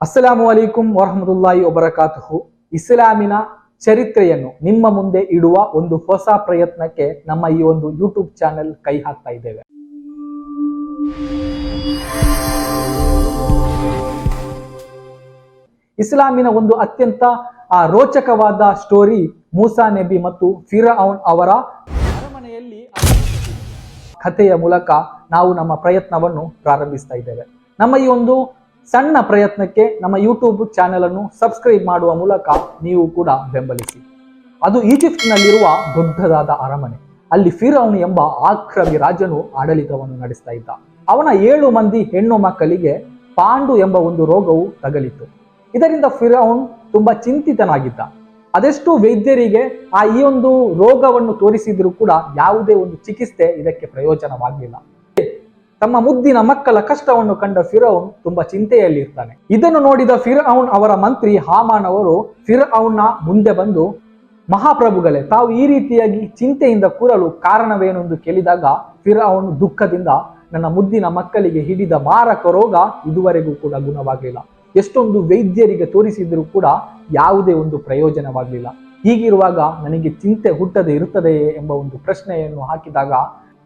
ಅಸ್ಸಲಾಮು ಅಲೈಕುಂ ವರಹಮದುಲ್ಲಾಹಿ ಒಬರಕಾತುಹು ಇಸ್ಲಾಮಿನ ಚರಿತ್ರೆಯನ್ನು ನಿಮ್ಮ ಮುಂದೆ ಇಡುವ ಒಂದು ಹೊಸ ಪ್ರಯತ್ನಕ್ಕೆ ನಮ್ಮ ಈ ಒಂದು ಯೂಟ್ಯೂಬ್ ಚಾನೆಲ್ ಕೈ ಹಾಕ್ತಾ ಇದ್ದೇವೆ ಇಸ್ಲಾಮಿನ ಒಂದು ಅತ್ಯಂತ ರೋಚಕವಾದ ಸ್ಟೋರಿ ಮೂಸಾ ನೆಬಿ ಮತ್ತು ಫಿರಔನ್ ಅವರ ಅರಮನೆಯಲ್ಲಿ ಕಥೆಯ ಮೂಲಕ ನಾವು ನಮ್ಮ ಪ್ರಯತ್ನವನ್ನು ಪ್ರಾರಂಭಿಸ್ತಾ ಇದ್ದೇವೆ ನಮ್ಮ ಈ ಒಂದು ಸಣ್ಣ ಪ್ರಯತ್ನಕ್ಕೆ ನಮ್ಮ ಯೂಟ್ಯೂಬ್ ಚಾನೆಲ್ ಅನ್ನು ಸಬ್ಸ್ಕ್ರೈಬ್ ಮಾಡುವ ಮೂಲಕ ನೀವು ಕೂಡ ಬೆಂಬಲಿಸಿ. ಅದು ಈಜಿಪ್ಟ್ನಲ್ಲಿರುವ ದೊಡ್ಡದಾದ ಅರಮನೆ. ಅಲ್ಲಿ ಫಿರೌನ್ ಎಂಬ ಆಕ್ರಮಿ ರಾಜನು ಆಡಳಿತವನ್ನು ನಡೆಸ್ತಾ ಇದ್ದ. ಅವನ ಏಳು ಮಂದಿ ಹೆಣ್ಣು ಮಕ್ಕಳಿಗೆ ಪಾಂಡು ಎಂಬ ಒಂದು ರೋಗವು ತಗಲಿತ್ತು. ಇದರಿಂದ ಫಿರೌನ್ ತುಂಬಾ ಚಿಂತಿತನಾಗಿದ್ದ. ಅದೆಷ್ಟು ವೈದ್ಯರಿಗೆ ಆ ಈ ಒಂದು ರೋಗವನ್ನು ತೋರಿಸಿದರೂ ಕೂಡ ಯಾವುದೇ ಒಂದು ಚಿಕಿತ್ಸೆ ಇದಕ್ಕೆ ಪ್ರಯೋಜನವಾಗಲಿಲ್ಲ ತಮ್ಮ ಮುದ್ದಿನ ಮಕ್ಕಳ ಕಷ್ಟವನ್ನು ಕಂಡ ಫಿರೌನ್ ತುಂಬಾ ಚಿಂತೆಯಲ್ಲಿ ಇರ್ತಾನೆ. ಇದನ್ನು ನೋಡಿದ ಫಿರೌನ್ ಅವರ ಮಂತ್ರಿ ಹಾಮಾನ್ ಅವರು, ಫಿರೌನ್ನ ಮುಂದೆ ಬಂದು ಮಹಾಪ್ರಭುಗಳೇ, ತಾವು ಈ ರೀತಿಯಾಗಿ ಚಿಂತೆಯಿಂದ ಕೂರಲು ಕಾರಣವೇನು ಎಂದು ಕೇಳಿದಾಗ ಫಿರೌನ್ ದುಃಖದಿಂದ ನನ್ನ ಮುದ್ದಿನ ಮಕ್ಕಳಿಗೆ ಹಿಡಿದ ಮಾರಕ ರೋಗ ಇದುವರೆಗೂ ಕೂಡ ಗುಣವಾಗಲಿಲ್ಲ ಎಷ್ಟೊಂದು ವೈದ್ಯರಿಗೆ ತೋರಿಸಿದರೂ ಕೂಡ ಯಾವುದೇ ಒಂದು ಪ್ರಯೋಜನವಾಗಲಿಲ್ಲ. ಹೀಗಿರುವಾಗ ನನಗೆ ಚಿಂತೆ ಹುಟ್ಟದೆ ಇರುತ್ತದೆಯೇ ಎಂಬ ಒಂದು ಪ್ರಶ್ನೆಯನ್ನು ಹಾಕಿದಾಗ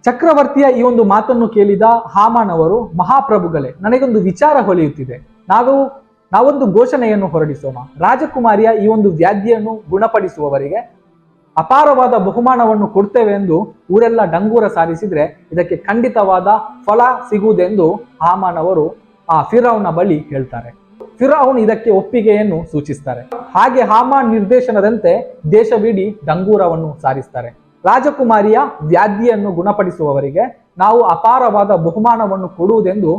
ಚಕ್ರವರ್ತಿಯ ಈ ಒಂದು ಮಾತನ್ನು ಕೇಳಿದ ಹಾಮಾನ್ ಅವರು ಮಹಾಪ್ರಭುಗಳೇ, ನನಗೊಂದು ವಿಚಾರ ಹೊಳೆಯುತ್ತಿದೆ. ನಾವು, ನಾವೊಂದು ಘೋಷಣೆಯನ್ನು ಹೊರಡಿಸೋಣ. ರಾಜಕುಮಾರಿಯ ಈ ಒಂದು ವ್ಯಾಧಿಯನ್ನು ಗುಣಪಡಿಸುವವರಿಗೆ ಅಪಾರವಾದ ಬಹುಮಾನವನ್ನು ಕೊಡ್ತೇವೆ ಎಂದು ಊರೆಲ್ಲ ಡಂಗೂರ ಸಾರಿಸಿದ್ರೆ ಇದಕ್ಕೆ ಖಂಡಿತವಾದ ಫಲ ಸಿಗುವುದೆಂದು ಹಾಮಾನ್ ಅವರು ಆ ಫಿರೌನ ಬಳಿ ಹೇಳ್ತಾರೆ. ಫಿರೌನ್ ಇದಕ್ಕೆ ಒಪ್ಪಿಗೆಯನ್ನು ಸೂಚಿಸ್ತಾರೆ. ಹಾಗೆ ಹಾಮಾನ್ ನಿರ್ದೇಶನದಂತೆ ದೇಶವಿಡೀ ಡಂಗೂರವನ್ನು ಸಾರಿಸ್ತಾರೆ. ರಾಜಕುಮಾರಿಯ ವ್ಯಾಧಿಯನ್ನು ಗುಣಪಡಿಸುವವರಿಗೆ ನಾವು ಅಪಾರವಾದ ಬಹುಮಾನವನ್ನು ಕೊಡುವುದೆಂದು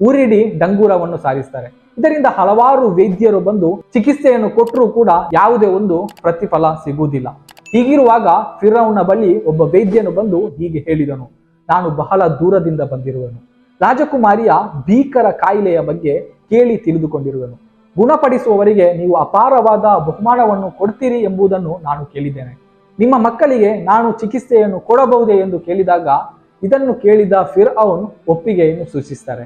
ಉರಿಡಿ ಡಂಗೂರವನ್ನು ಸಾರಿಸ್ತಾರೆ. ಇದರಿಂದ ಹಲವಾರು ವೈದ್ಯರು ಬಂದು ಚಿಕಿತ್ಸೆಯನ್ನು ಕೊಟ್ಟರೂ ಕೂಡ ಯಾವುದೇ ಒಂದು ಪ್ರತಿಫಲ ಸಿಗುವುದಿಲ್ಲ. ಹೀಗಿರುವಾಗ ಫಿರೌನ ಬಳಿ ಒಬ್ಬ ವೈದ್ಯನು ಬಂದು ಹೀಗೆ ಹೇಳಿದನು, ನಾನು ಬಹಳ ದೂರದಿಂದ ಬಂದಿರುವನು. ರಾಜಕುಮಾರಿಯ ಭೀಕರ ಕಾಯಿಲೆಯ ಬಗ್ಗೆ ಕೇಳಿ ತಿಳಿದುಕೊಂಡಿರುವನು. ಗುಣಪಡಿಸುವವರಿಗೆ ನೀವು ಅಪಾರವಾದ ಬಹುಮಾನವನ್ನು ಕೊಡ್ತೀರಿ ಎಂಬುದನ್ನು ನಾನು ಕೇಳಿದ್ದೇನೆ. ನಿಮ್ಮ ಮಕ್ಕಳಿಗೆ ನಾನು ಚಿಕಿತ್ಸೆಯನ್ನು ಕೊಡಬಹುದೇ ಎಂದು ಕೇಳಿದಾಗ ಇದನ್ನು ಕೇಳಿದ ಫಿರ್ ಅವನ್ ಒಪ್ಪಿಗೆಯನ್ನು ಸೂಚಿಸ್ತಾರೆ.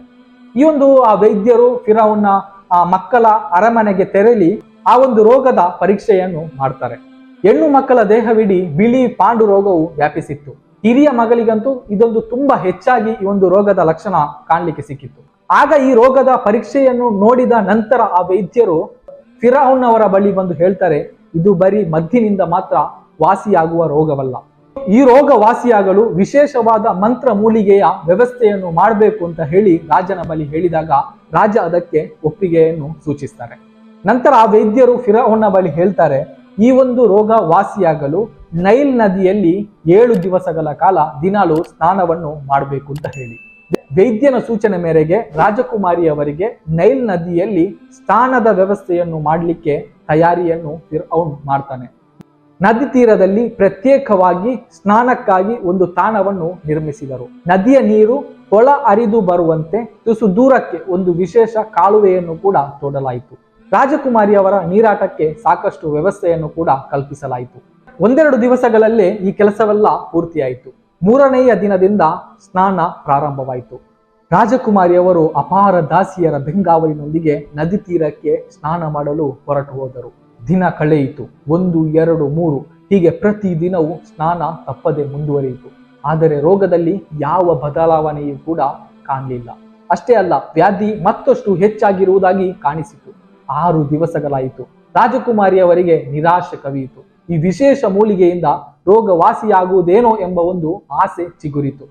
ಈ ಒಂದು ಆ ವೈದ್ಯರು ಫಿರೌನ್ನ ಆ ಮಕ್ಕಳ ಅರಮನೆಗೆ ತೆರಳಿ ಆ ಒಂದು ರೋಗದ ಪರೀಕ್ಷೆಯನ್ನು ಮಾಡ್ತಾರೆ. ಹೆಣ್ಣು ಮಕ್ಕಳ ದೇಹವಿಡೀ ಬಿಳಿ ಪಾಂಡು ರೋಗವು ವ್ಯಾಪಿಸಿತ್ತು. ಹಿರಿಯ ಮಗಳಿಗಂತೂ ಇದೊಂದು ತುಂಬಾ ಹೆಚ್ಚಾಗಿ ಈ ಒಂದು ರೋಗದ ಲಕ್ಷಣ ಕಾಣಲಿಕ್ಕೆ ಸಿಕ್ಕಿತ್ತು. ಆಗ ಈ ರೋಗದ ಪರೀಕ್ಷೆಯನ್ನು ನೋಡಿದ ನಂತರ ಆ ವೈದ್ಯರು ಫಿರಾಹುನ್ ಅವರ ಬಳಿ ಬಂದು ಹೇಳ್ತಾರೆ, ಇದು ಬರೀ ಮದ್ದಿನಿಂದ ಮಾತ್ರ ವಾಸಿಯಾಗುವ ರೋಗವಲ್ಲ. ಈ ರೋಗ ವಾಸಿಯಾಗಲು ವಿಶೇಷವಾದ ಮಂತ್ರ ಮೂಲಿಗೆಯ ವ್ಯವಸ್ಥೆಯನ್ನು ಮಾಡಬೇಕು ಅಂತ ಹೇಳಿ ರಾಜನ ಬಳಿ ಹೇಳಿದಾಗ ರಾಜ ಅದಕ್ಕೆ ಒಪ್ಪಿಗೆಯನ್ನು ಸೂಚಿಸ್ತಾರೆ. ನಂತರ ಆ ವೈದ್ಯರು ಫಿರೌನ್ನ ಬಳಿ ಹೇಳ್ತಾರೆ, ಈ ಒಂದು ರೋಗ ವಾಸಿಯಾಗಲು ನೈಲ್ ನದಿಯಲ್ಲಿ ಏಳು ದಿವಸಗಳ ಕಾಲ ದಿನಾಲು ಸ್ನಾನವನ್ನು ಮಾಡಬೇಕು ಅಂತ ಹೇಳಿ. ವೈದ್ಯನ ಸೂಚನೆ ಮೇರೆಗೆ ರಾಜಕುಮಾರಿಯವರಿಗೆ ನೈಲ್ ನದಿಯಲ್ಲಿ ಸ್ನಾನದ ವ್ಯವಸ್ಥೆಯನ್ನು ಮಾಡಲಿಕ್ಕೆ ತಯಾರಿಯನ್ನು ಅವನು ಮಾಡ್ತಾನೆ. ನದಿ ತೀರದಲ್ಲಿ ಪ್ರತ್ಯೇಕವಾಗಿ ಸ್ನಾನಕ್ಕಾಗಿ ಒಂದು ತಾಣವನ್ನು ನಿರ್ಮಿಸಿದರು. ನದಿಯ ನೀರು ಹೊಳ ಅರಿದು ಬರುವಂತೆ ತುಸು ದೂರಕ್ಕೆ ಒಂದು ವಿಶೇಷ ಕಾಲುವೆಯನ್ನು ಕೂಡ ತೋಡಲಾಯಿತು. ರಾಜಕುಮಾರಿಯವರ ನೀರಾಟಕ್ಕೆ ಸಾಕಷ್ಟು ವ್ಯವಸ್ಥೆಯನ್ನು ಕೂಡ ಕಲ್ಪಿಸಲಾಯಿತು. ಒಂದೆರಡು ದಿವಸಗಳಲ್ಲೇ ಈ ಕೆಲಸವೆಲ್ಲ ಪೂರ್ತಿಯಾಯಿತು. ಮೂರನೆಯ ದಿನದಿಂದ ಸ್ನಾನ ಪ್ರಾರಂಭವಾಯಿತು. ರಾಜಕುಮಾರಿಯವರು ಅಪಾರ ದಾಸಿಯರ ಬೆಂಗಾವಲಿನೊಂದಿಗೆ ನದಿ ತೀರಕ್ಕೆ ಸ್ನಾನ ಮಾಡಲು ಹೊರಟು ಹೋದರು. ದಿನ ಕಳೆಯಿತು. ಒಂದು, ಎರಡು, ಮೂರು, ಹೀಗೆ ಪ್ರತಿ ದಿನವೂ ಸ್ನಾನ ತಪ್ಪದೆ ಮುಂದುವರಿಯಿತು. ಆದರೆ ರೋಗದಲ್ಲಿ ಯಾವ ಬದಲಾವಣೆಯೂ ಕೂಡ ಕಾಣಲಿಲ್ಲ. ಅಷ್ಟೇ ಅಲ್ಲ, ವ್ಯಾಧಿ ಮತ್ತಷ್ಟು ಹೆಚ್ಚಾಗಿರುವುದಾಗಿ ಕಾಣಿಸಿತು. ಆರು ದಿವಸಗಳಾಯಿತು. ರಾಜಕುಮಾರಿಯವರಿಗೆ ನಿರಾಶೆ ಕವಿಯಿತು. ಈ ವಿಶೇಷ ಮೂಲಿಗೆಯಿಂದ ರೋಗ ವಾಸಿಯಾಗುವುದೇನೋ ಎಂಬ ಒಂದು ಆಸೆ ಚಿಗುರಿತು.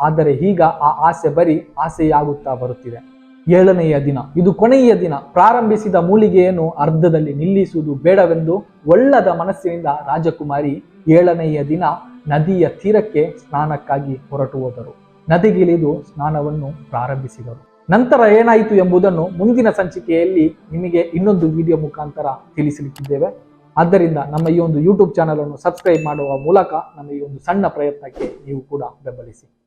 ಆದರೆ ಈಗ ಆ ಆಸೆ ಬರೀ ಆಸೆಯಾಗುತ್ತಾ ಬರುತ್ತಿದೆ. ಏಳನೆಯ ದಿನ. ಇದು ಕೊನೆಯ ದಿನ. ಪ್ರಾರಂಭಿಸಿದ ಮೂಲಿಗೆಯನ್ನು ಅರ್ಧದಲ್ಲಿ ನಿಲ್ಲಿಸುವುದು ಬೇಡವೆಂದು ಒಳ್ಳದ ಮನಸ್ಸಿನಿಂದ ರಾಜಕುಮಾರಿ ಏಳನೆಯ ದಿನ ನದಿಯ ತೀರಕ್ಕೆ ಸ್ನಾನಕ್ಕಾಗಿ ಹೊರಟು ಹೋದರು. ನದಿಗಿಳಿದು ಸ್ನಾನವನ್ನು ಪ್ರಾರಂಭಿಸಿದರು. ನಂತರ ಏನಾಯಿತು ಎಂಬುದನ್ನು ಮುಂದಿನ ಸಂಚಿಕೆಯಲ್ಲಿ ನಿಮಗೆ ಇನ್ನೊಂದು ವಿಡಿಯೋ ಮುಖಾಂತರ ತಿಳಿಸಲಿಕ್ಕಿದ್ದೇವೆ. ಆದ್ದರಿಂದ ನಮ್ಮ ಈ ಒಂದು ಯೂಟ್ಯೂಬ್ ಚಾನಲ್ ಅನ್ನು ಸಬ್ಸ್ಕ್ರೈಬ್ ಮಾಡುವ ಮೂಲಕ ನಮ್ಮ ಈ ಒಂದು ಸಣ್ಣ ಪ್ರಯತ್ನಕ್ಕೆ ನೀವು ಕೂಡ ಬೆಂಬಲಿಸಿ.